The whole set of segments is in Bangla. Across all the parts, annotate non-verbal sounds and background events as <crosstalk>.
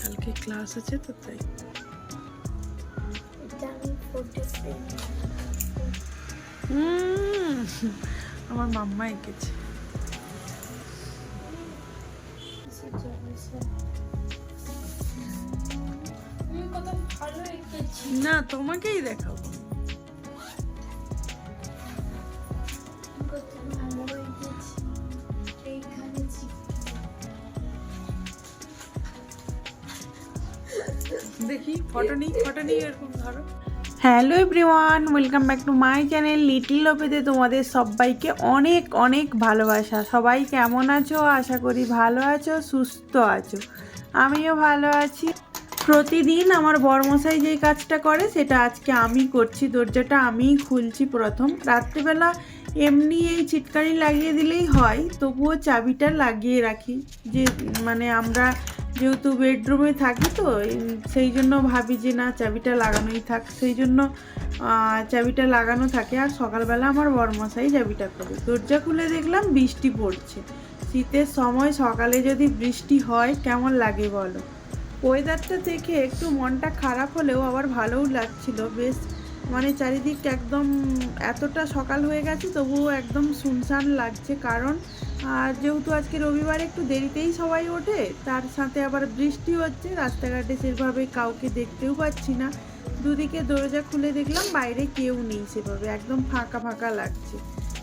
কালকে ক্লাস আছে তো তাই? আমার মাম্মা এঁকেছি। না তোমাকেই দেখাবো। দেখি ফটো নিই ফটো নিই এরকম, ধরো। Hello everyone welcome back to my channel little লোপেতে তোমাদের সবাইকে অনেক অনেক ভালোবাসা। সবাই কেমন আছো? আশা করি ভালো আছো, সুস্থ আছো। আমিও ভালো আছি। প্রতিদিন আমার বরমশাই যেই কাজটা করে, সেটা আজকে আমি করছি। দরজাটা আমিই খুলছি প্রথম। রাত্রিবেলা এমনি এই চিটকানি লাগিয়ে দিলেই হয়, তবুও চাবিটা লাগিয়ে রাখি। যে মানে আমরা যেহেতু বেডরুমে থাকি তো সেই জন্য ভাবি যে না, চাবিটা লাগানোই থাক। সেই জন্য চাবিটা লাগানো থাকে আর সকালবেলা আমার বরমশাই চাবিটা করে দরজা খুলে দেখলাম বৃষ্টি পড়ছে। শীতের সময় সকালে যদি বৃষ্টি হয়, কেমন লাগে বলো? ওয়েদারটা দেখে একটু মনটা খারাপ হলেও আবার ভালোও লাগছিল। বেশ মানে চারিদিক একদম এতটা সকাল হয়ে গেছে, তবুও একদম শুনশান লাগছে। কারণ আর যেহেতু আজকে রবিবার একটু দেরিতেই সবাই ওঠে, তার সাথে আবার বৃষ্টি হচ্ছে, রাস্তাঘাটে সেভাবে কাউকে দেখতেও পাচ্ছি না। দুদিকে দরজা খুলে দেখলাম বাইরে কেউ নেই সেভাবে, একদম ফাঁকা ফাঁকা লাগছে।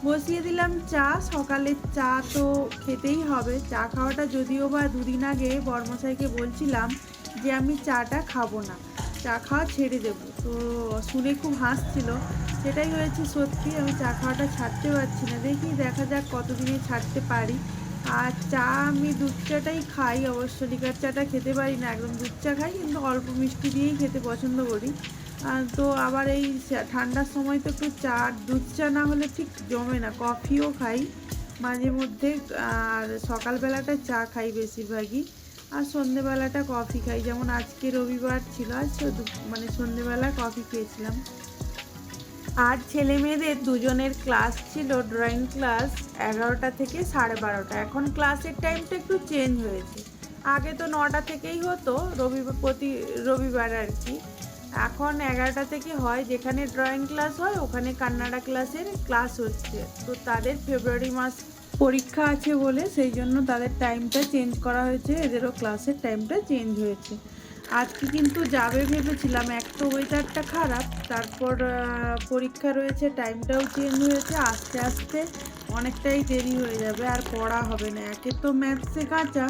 বসিয়ে দিলাম চা সকালের চা তো খেতেই হবে। চা খাওয়াটা যদিও বা দুদিন আগে বর্মশাইকে বলছিলাম যে আমি চাটা খাব না। চা খাওয়া ছেড়ে দেবো। তো শুনে খুব হাসছিল। সেটাই হয়েছে সত্যি, আমি চা খাওয়াটা ছাড়তে পারছি না। দেখি দেখা যাক কতদিনে ছাড়তে পারি। আর চা আমি দুধ চাটাই খাই অবশ্য, লিকার চাটা খেতে পারি না। একদম দুধ চা খাই, কিন্তু অল্প মিষ্টি দিয়েই খেতে পছন্দ করি। তো আবার এই ঠান্ডার সময় তো একটু চা, দুধ চা না হলে ঠিক জমে না। কফিও খাই মাঝে মধ্যে আর সকালবেলাটা চা খাই বেশিরভাগই। আর সন্ধেবেলাটা কফি খাই। যেমন আজকে রবিবার ছিল, আজ মানে সন্ধেবেলা কফি খেয়েছিলাম। আর ছেলে মেয়েদের দুজনের ক্লাস ছিল ড্রয়িং ক্লাস এগারোটা থেকে সাড়ে বারোটা। এখন ক্লাসের টাইমটা একটু চেঞ্জ হয়েছে। আগে তো নটা থেকেই হতো রবিবার প্রতি রবিবার আর কি। এখন এগারোটা থেকে হয়, যেখানে ড্রয়িং ক্লাস হয়, ওখানে কান্নাডা ক্লাসের ক্লাস হচ্ছে। তো তাদের ফেব্রুয়ারি মাস পরীক্ষা আছে বলে সেই জন্য তাদের টাইমটা চেঞ্জ করা হয়েছে, এদেরও ক্লাসের টাইমটা চেঞ্জ হয়েছে। আজকে কিন্তু যাবে ভেবেছিলাম এক তো ওয়েদারটা খারাপ, তারপর পরীক্ষা রয়েছে টাইমটাও চেঞ্জ হয়েছে, আস্তে আস্তে অনেকটাই দেরি হয়ে যাবে, আর পড়া হবে না। একে তো ম্যাথসে কাঁচা,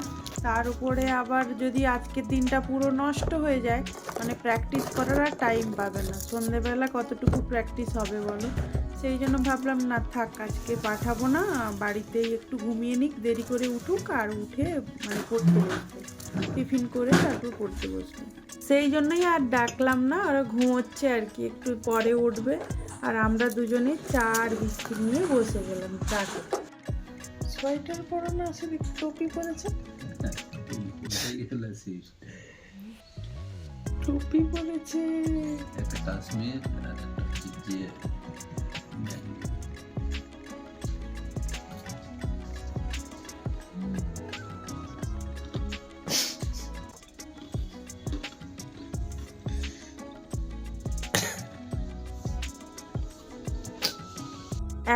তার উপরে আবার যদি আজকের দিনটা পুরো নষ্ট হয়ে যায় মানে প্র্যাকটিস করার আর টাইম পাবে না। সন্ধেবেলা কতটুকু প্র্যাকটিস হবে বলো? সেই জন্য ভাবলাম না থাক আজকে পাঠাবো না বাড়িতেই একটু ঘুমিয়ে নিক দেরি করে উঠুক আর উঠে মানে পড়তে বসবে। টিফিন করে তারপর পড়তে বসবে। সেই জন্যই আর ডাকলাম না ওরা ঘুমোচ্ছে আর কি একটু পরে উঠবে। আর আমরা দুজনে চা আর বিস্কিট নিয়ে বসে গেলাম চা সোয়েটার পরো না আসলে টুপি পরেছে? টুপি পরেছে। একটা কাশ্মীর আর একটা হচ্ছে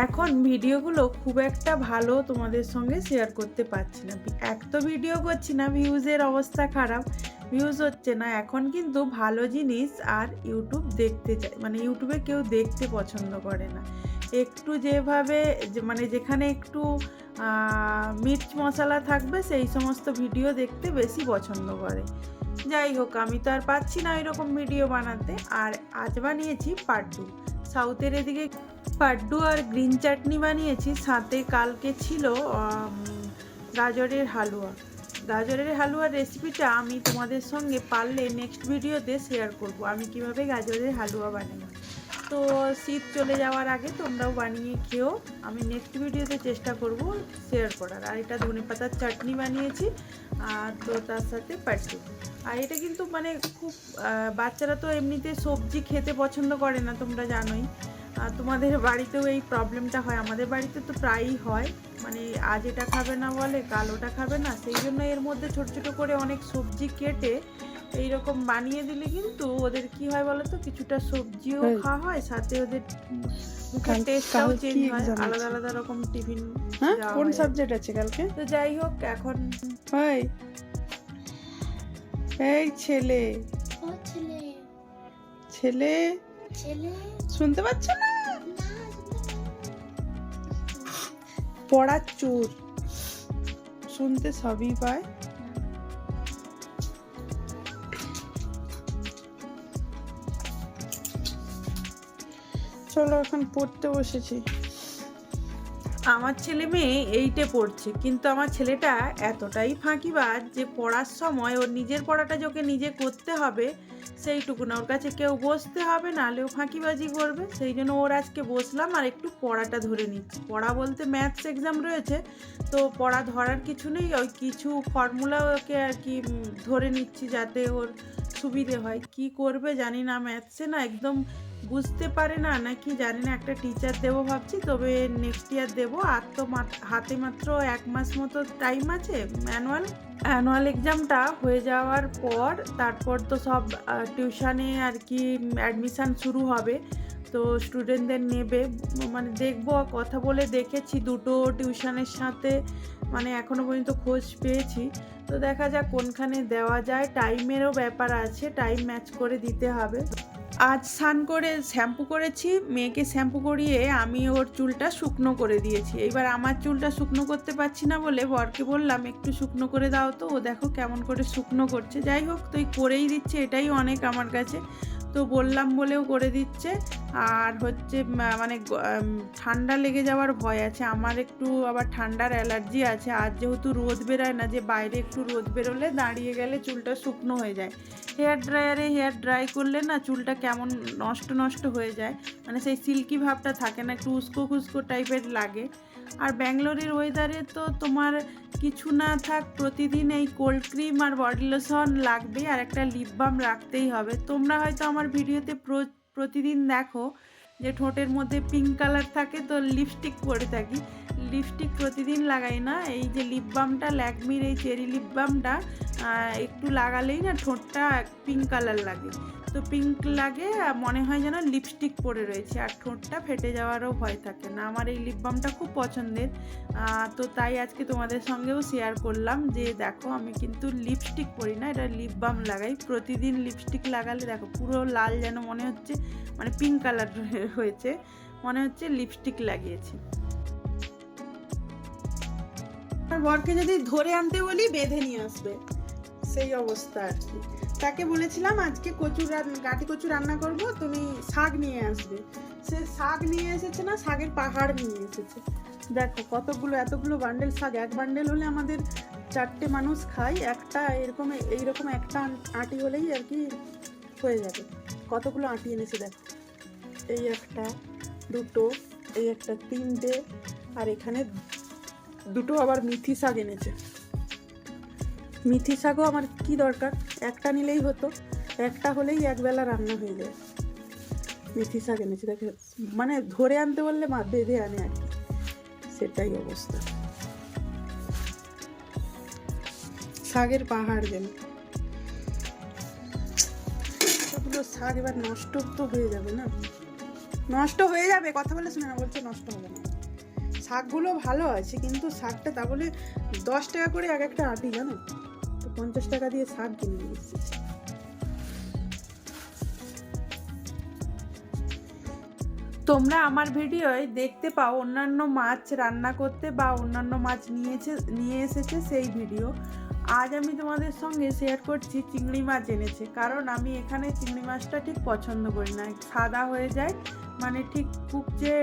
এখন ভিডিওগুলো খুব একটা ভালো তোমাদের সঙ্গে শেয়ার করতে পারছি না। এক তো ভিডিও করছি না ভিউজের অবস্থা খারাপ। ভিউজ হচ্ছে না। এখন কিন্তু ভালো জিনিস আর ইউটিউব দেখতে চায় মানে ইউটিউবে কেউ দেখতে পছন্দ করে না। একটু যেভাবে মানে যেখানে একটু মির্চ মশলা থাকবে, সেই সমস্ত ভিডিও দেখতে বেশি পছন্দ করে। যাই হোক, আমি তো আর পাচ্ছি না এরকম ভিডিও বানাতে। আর আজ বানিয়েছি পাড্ডু। সাউথের এদিকে পাড্ডু আর গ্রিন চাটনি বানিয়েছি, সাথে কালকে ছিল গাজরের হালুয়া। গাজরের হালুয়ার রেসিপিটা আমি তোমাদের সঙ্গে পারলে নেক্সট ভিডিওতে শেয়ার করব, আমি কীভাবে গাজরের হালুয়া বানাই। তো শীত চলে যাওয়ার আগে তোমরাও বানিয়ে খেও। আমি নেক্সট ভিডিওতে চেষ্টা করব শেয়ার করার। আর এটা ধনে পাতার চাটনি বানিয়েছি, আর তো তার সাথে পাট্টু আর এটা কিন্তু মানে খুব বাচ্চারা তো এমনিতে সবজি খেতে পছন্দ করে না, তোমরা জানোই। আর তোমাদের বাড়িতেও এই প্রবলেমটা হয়। আমাদের বাড়িতে তো প্রায়ই হয়। মানে আজ এটা খাবে না বলে, কাল ওটা খাবে না। সেই জন্য এর মধ্যে ছোট ছোট করে অনেক সবজি কেটে এইরকম বানিয়ে দিলে কিন্তু ওদের কি হয় বলো তো কিছুটা সবজিও এই। খাওয়া হয় সাথে ওদের মুখের টেস্টটাও চেঞ্জ হয়। আলাদা আলাদা রকম টিফিন হ্যাঁ? কোন সাবজেক্ট আছে কালকে? তো যাই হোক এখন ভাই এই ছেলে। ও ছেলে। ছেলে? ছেলে? শুনতে পাচ্ছ না? না। পড়ার চোর। শুনতে সবই পায়। চলো এখন পড়তে বসেছি। আমার ছেলে মেয়ে এইটে পড়ছে, কিন্তু আমার ছেলেটা এতটাই ফাঁকিবাজ যে পড়ার সময় ওর নিজের পড়াটা যোকে নিজে করতে হবে, সেইটুকু না। ওর কাছে কেউ বসতে হবে নাহলেও ফাঁকিবাজি করবে। সেই জন্য ওর আজকে বসলাম আর একটু পড়াটা ধরে নিচ্ছি। পড়া বলতে ম্যাথস এক্সাম রয়েছে, তো পড়া ধরার কিছু নেই, ওই কিছু ফর্মুলা ওকে আর কি ধরে নিচ্ছি যাতে ওর সুবিধে হয়। কি করবে জানি না ম্যাথসে না একদম বুঝতে পারে না নাকি জানি না, একটা টিচার দেবো ভাবছি, তবে নেক্সট ইয়ার দেবো। আর তো হাতে মাত্র এক মাস মতো টাইম আছে ম্যানুয়াল অ্যানুয়াল এক্সামটা হয়ে যাওয়ার পর, তারপর তো সব টিউশানে আর কি অ্যাডমিশান শুরু হবে। তো স্টুডেন্টদের নেবে মানে দেখব, কথা বলে দেখেছি দুটো টিউশনের সাথে মানে এখনও পর্যন্ত খোঁজ পেয়েছি। তো দেখা যাক কোনখানে দেওয়া যায় টাইমেরও ব্যাপার আছে টাইম ম্যাচ করে দিতে হবে। আজ স্নান করে শ্যাম্পু করেছি, মেয়েকে শ্যাম্পু করিয়ে আমি ওর চুলটা শুকনো করে দিয়েছি। এবার আমার চুলটা শুকনো করতে পারছি না বলে বরকে বললাম, একটু শুকনো করে দাও তো, ও দেখো কেমন করে শুকনো করছে। যাই হোক তুই করেই দিচ্ছে, এটাই অনেক আমার কাছে। তো বললাম বলেও করে দিচ্ছে। আর হচ্ছে মানে ঠান্ডা লেগে যাওয়ার ভয় আছে। আমার একটু আবার ঠান্ডার অ্যালার্জি আছে। আর যেহেতু রোদ বেরোয় না, যে বাইরে একটু রোদ বেরোলে দাঁড়িয়ে গেলে চুলটা শুকনো হয়ে যায়। হেয়ার ড্রায়ারে হেয়ার ড্রাই করলে না চুলটা কেমন নষ্ট নষ্ট হয়ে যায়। মানে সেই সিল্কি ভাবটা থাকে না, একটু উস্কো খুস্কো টাইপের লাগে। আর ব্যাঙ্গালোরের ওয়েদারে তো তোমার কিছু না থাক, প্রতিদিন এই কোল্ড ক্রিম আর বডি লোশন লাগবেই আর একটা লিপ বাম রাখতেই হবে। তোমরা হয়তো আমার ভিডিওতে প্রতিদিন দেখো যে ঠোঁটের মধ্যে পিঙ্ক কালার থাকে তো লিপস্টিক পরে থাকি। লিপস্টিক প্রতিদিন লাগাই না, এই যে লিপ বামটা ল্যাকমির এই চেরি লিপ বামটা একটু লাগালেই না ঠোঁটটা পিঙ্ক কালার লাগে। তো পিঙ্ক লাগে মনে হয় যেন লিপস্টিক পরে রয়েছে, আর ঠোঁটটা ফেটে যাওয়ারও ভয় থাকে না। আমার এই লিপ বামটা খুব পছন্দের। তো তাই আজকে তোমাদের সঙ্গেও শেয়ার করলাম যে, দেখো, আমি কিন্তু লিপস্টিক পরি না, এটা লিপ বাম লাগাই। প্রতিদিন লিপস্টিক লাগালে দেখো, পুরো লাল যেন মনে হচ্ছে মানে পিঙ্ক কালার <laughs> হয়েছে, মনে হচ্ছে লিপস্টিক লাগিয়েছে। আর বরকে যদি ধরে আনতে বলি, বেঁধে নিয়ে আসবে। সেই অবস্থা আর কি। তাকে বলেছিলাম, আজকে রান- গাটি কচু রান্না করব, তুমি শাক নিয়ে আসবে। সে শাক নিয়ে এসেছে না, শাকের পাহাড় নিয়ে এসেছে। দেখো কতগুলো, এতগুলো বান্ডেল শাক, এক বান্ডেল হলে আমাদের চারটে মানুষ খাই একটা এরকম, এইরকম একটা আঁটি হলেই আর কি হয়ে যাবে। কতগুলো আঁটি এনেছে দেখো। এই একটা, দুটো, এই একটা তিনটে, আর এখানে দুটো আবার মিথি শাক এনেছে। মিথি শাকও আমার কি দরকার? একটা নিলেই হতো। একটা হলেই একবেলা রান্না হয়ে যায়। মিথি শাক এনেছে, দেখে মানে ধরে আনতে বললে মা বেঁধে আনে আর কি। সেটাই অবস্থা। শাকের পাহাড় যেন। শাক এবার নষ্ট তো হয়ে যাবে না। নষ্ট হয়ে যাবে, কথা বলে শুনে না, বলছে নষ্ট হবে না। শাকগুলো ভালো আছে, কিন্তু শাকটা তা বলে দশ টাকা করে এক একটা আটি, জানো? পঞ্চাশ টাকা দিয়ে শাক কিনে নিয়ে এসেছি। তোমরা আমার ভিডিওয় দেখতে পাও অন্যান্য মাছ রান্না করতে বা অন্যান্য মাছ নিয়েছে, নিয়ে এসেছে সেই ভিডিও। আজ আমি তোমাদের সঙ্গে শেয়ার করছি চিংড়ি মাছ এনেছে, কারণ আমি এখানে চিংড়ি মাছটা ঠিক পছন্দ করি না। সাদা হয়ে যায় মানে ঠিক খুব যে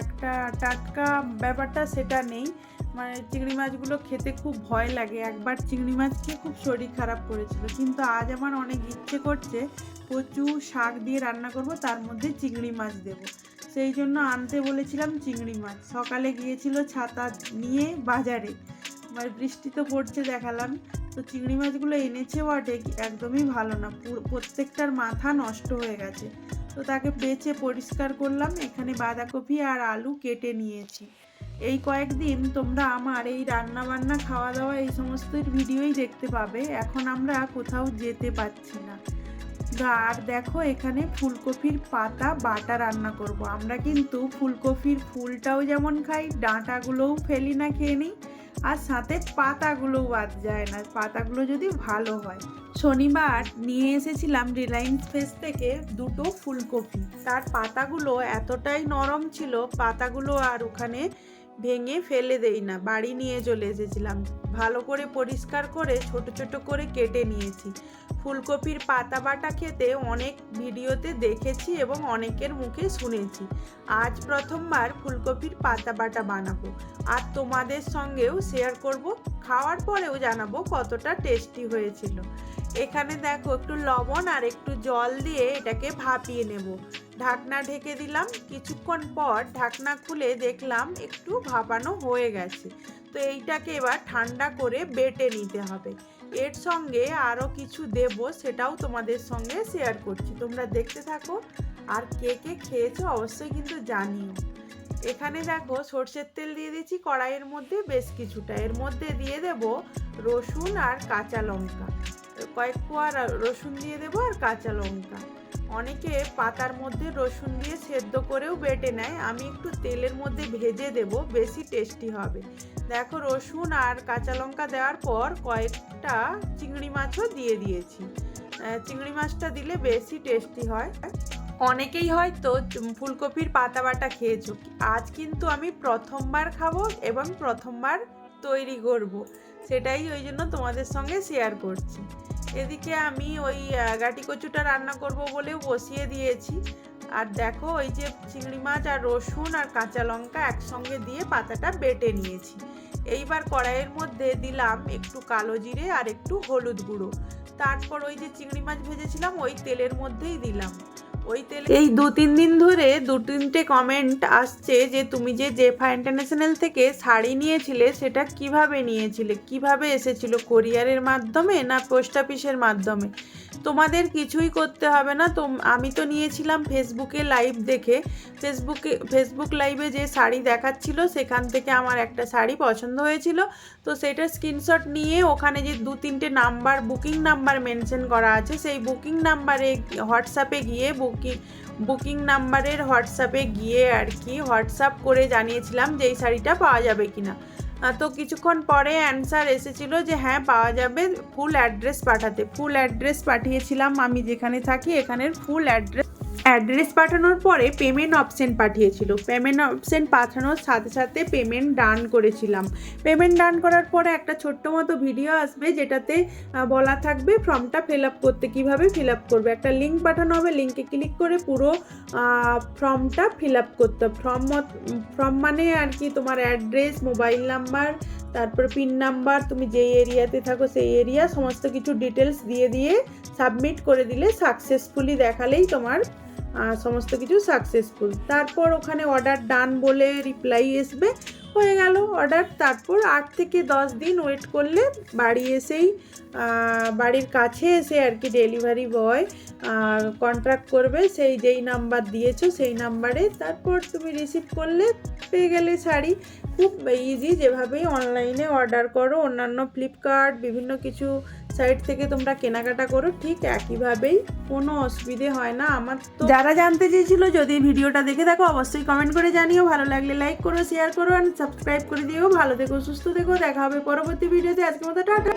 একটা টাটকা ব্যাপারটা সেটা নেই। মানে চিংড়ি মাছগুলো খেতে খুব ভয় লাগে। একবার চিংড়ি মাছ খেয়ে খুব শরীর খারাপ করেছিল। কিন্তু আজ আমার অনেক ইচ্ছে করছে কচু শাক দিয়ে রান্না করব, তার মধ্যে চিংড়ি মাছ দেবো। সেই জন্য আনতে বলেছিলাম চিংড়ি মাছ। সকালে গিয়েছিল ছাতা নিয়ে বাজারে। মানে বৃষ্টি তো পড়ছে দেখালাম। তো চিংড়ি মাছগুলো এনেছে বটে, একদমই ভালো না। প্রত্যেকটার মাথা নষ্ট হয়ে গেছে। তো তাকে বেছে পরিষ্কার করলাম। এখানে বাঁধাকপি আর আলু কেটে নিয়েছি। এই কয়েকদিন তোমরা আমার এই রান্না বান্না খাওয়া দাওয়া এই সমস্ত ভিডিওই দেখতে পাবে। এখন আমরা কোথাও যেতে পারছি না। আর দেখো এখানে ফুলকপির পাতা, বাটা রান্না করব। আমরা কিন্তু ফুলকপির ফুলটাও যেমন খাই, ডাঁটাগুলোও ফেলি না খেয়ে নিই, আর সাথে পাতাগুলোও বাদ যায় না। পাতাগুলো যদি ভালো হয়। শনিবার নিয়ে এসেছিলাম রিলায়েন্স ফেস থেকে দুটো ফুলকপি। তার পাতাগুলো এতটাই নরম ছিল, পাতাগুলো আর ওখানে ভেঙে ফেলে দেই না, বাড়ি নিয়ে চলে এসেছিলাম। ভালো করে পরিষ্কার করে ছোট ছোট করে কেটে নিয়েছি। ফুলকপির পাতা বাটা খেতে অনেক ভিডিওতে দেখেছি এবং অনেকের মুখে শুনেছি। আজ প্রথমবার ফুলকপির পাতা বাটা বানাবো। আর তোমাদের সঙ্গেও শেয়ার করব। খাওয়ার পরেও জানাব কতটা টেস্টি হয়েছিল। এখানে দেখো একটু লবণ আর একটু জল দিয়ে এটাকে ভাপিয়ে নেব। ঢাকনা ঢেকে দিলাম। কিছুক্ষণ পর ঢাকনা খুলে দেখলাম একটু ভাপানো হয়ে গেছে। তো এইটাকে এবার ঠান্ডা করে বেটে নিতে হবে। এর সঙ্গে আরও কিছু দেব সেটাও তোমাদের সঙ্গে শেয়ার করছি। তোমরা দেখতে থাকো। আর কে কে খেয়েছো অবশ্যই কিন্তু জানিও। এখানে দেখো সর্ষের তেল দিয়ে দিয়েছি, কড়াইয়ের মধ্যে বেশ কিছুটা। এর মধ্যে দিয়ে দেব রসুন আর কাঁচা লঙ্কা। কয়েক কোয়া রসুন দিয়ে দেবো আর কাঁচা লঙ্কা। অনেকে পাতার মধ্যে রসুন দিয়ে সেদ্ধ করেও বেটে নেয়। আমি একটু তেলের মধ্যে ভেজে দেব, বেশি টেস্টি হবে। দেখো, রসুন আর কাঁচা লঙ্কা দেওয়ার পর কয়েকটা চিংড়ি মাছও দিয়ে দিয়েছি। চিংড়ি মাছটা দিলে বেশি টেস্টি হয়। অনেকেই হয়তো ফুলকপির পাতা বাটা খেয়েছো। আজ কিন্তু আমি প্রথমবার খাব এবং প্রথমবার তৈরি করব। সেটাই ওই জন্য তোমাদের সঙ্গে শেয়ার করছি। এদিকে আমি ওই গাটি কচুটা রান্না করব বলেও বসিয়ে দিয়েছি। আর দেখো ওই যে চিংড়ি মাছ আর রসুন আর কাঁচা লঙ্কা একসঙ্গে দিয়ে পাতাটা বেটে নিয়েছি। এইবার কড়াইয়ের মধ্যে দিলাম একটু কালো জিরে আর একটু হলুদ গুঁড়ো। তারপর ওই যে চিংড়ি মাছ ভেজেছিলাম ওই তেলের মধ্যেই দিলাম। এই দু তিন দিন ধরে দু তিনটে কমেন্ট আসছে যে তুমি যে জেফা ইন্টারন্যাশনাল থেকে শাড়ি নিয়েছিলে, সেটা কীভাবে নিয়েছিলে? কীভাবে এসেছিল? কোরিয়ারের মাধ্যমে না পোস্ট অফিসের মাধ্যমে? তোমাদের কিছুই করতে হবে না। তো আমি তো নিয়েছিলাম ফেসবুকে লাইভ দেখে। ফেসবুকে ফেসবুক লাইভে যে শাড়ি দেখাচ্ছিল, সেখান থেকে আমার একটা শাড়ি পছন্দ হয়েছিল। তো সেটা স্ক্রিনশট নিয়ে ওখানে যে দু তিনটে নাম্বার বুকিং নাম্বার মেনশন করা আছে, সেই বুকিং নাম্বারে হোয়াটসঅ্যাপে গিয়ে বুকিং বুকিং বুকিং নাম্বারের হোয়াটসঅ্যাপে গিয়ে আর কি হোয়াটসঅ্যাপ করে জানিয়েছিলাম যে এই শাড়িটা পাওয়া যাবে কি না তো কিছুক্ষণ পরে অ্যান্সার এসেছিল যে হ্যাঁ পাওয়া যাবে ফুল অ্যাড্রেস পাঠাতে। ফুল অ্যাড্রেস পাঠিয়েছিলাম আমি যেখানে থাকি, এখানের ফুল অ্যাড্রেস অ্যাড্রেস পাঠানোর পরে পেমেন্ট অপশন পাঠিয়েছিল। পেমেন্ট অপশন পাঠানোর সাথে সাথে পেমেন্ট ডান করেছিলাম। পেমেন্ট ডান করার পরে একটা ছোট্ট মতো ভিডিও আসবে যেটাতে বলা থাকবে ফর্মটা ফিল আপ করতে কীভাবে ফিল আপ করবে। একটা লিঙ্ক পাঠানো হবে লিঙ্কে ক্লিক করে পুরো ফর্মটা ফিল আপ করতে ফর্ম ফর্ম মানে আর কি তোমার অ্যাড্রেস মোবাইল নাম্বার তারপর পিন নাম্বার তুমি যেই এরিয়াতে থাকো সেই এরিয়া সমস্ত কিছু ডিটেলস দিয়ে দিয়ে সাবমিট করে দিলে সাকসেসফুলি দেখালেই তোমার সমস্ত কিছু সাকসেসফুল তারপর ওখানে অর্ডার ডান বলে রিপ্লাই আসবে হয়ে গেল অর্ডার তারপর আট থেকে দশ দিন ওয়েট করলে বাড়ি এসেই বাড়ির কাছে এসে আর কি ডেলিভারি বয় কন্ট্রাক্ট করবে। সেই যেই নাম্বার দিয়েছ সেই নাম্বারে তারপর তুমি রিসিভ করলে পেয়ে গেলে শাড়ি। খুব ইজি যেভাবেই অনলাইনে অর্ডার করো। অন্যান্য ফ্লিপকার্ট বিভিন্ন কিছু সাইট থেকে তোমরা কেনাকাটা করো, ঠিক একইভাবেই কোনো অসুবিধে হয় না। আমার তো যারা জানতে চেয়েছিল যদি ভিডিওটা দেখে থাকো, অবশ্যই কমেন্ট করে জানিও। ভালো লাগলে লাইক করো শেয়ার করো আর সাবস্ক্রাইব করে দিও। ভালো থেকো, সুস্থ থেকো। দেখা হবে পরবর্তী ভিডিওতে। আজকের মতো টাটা।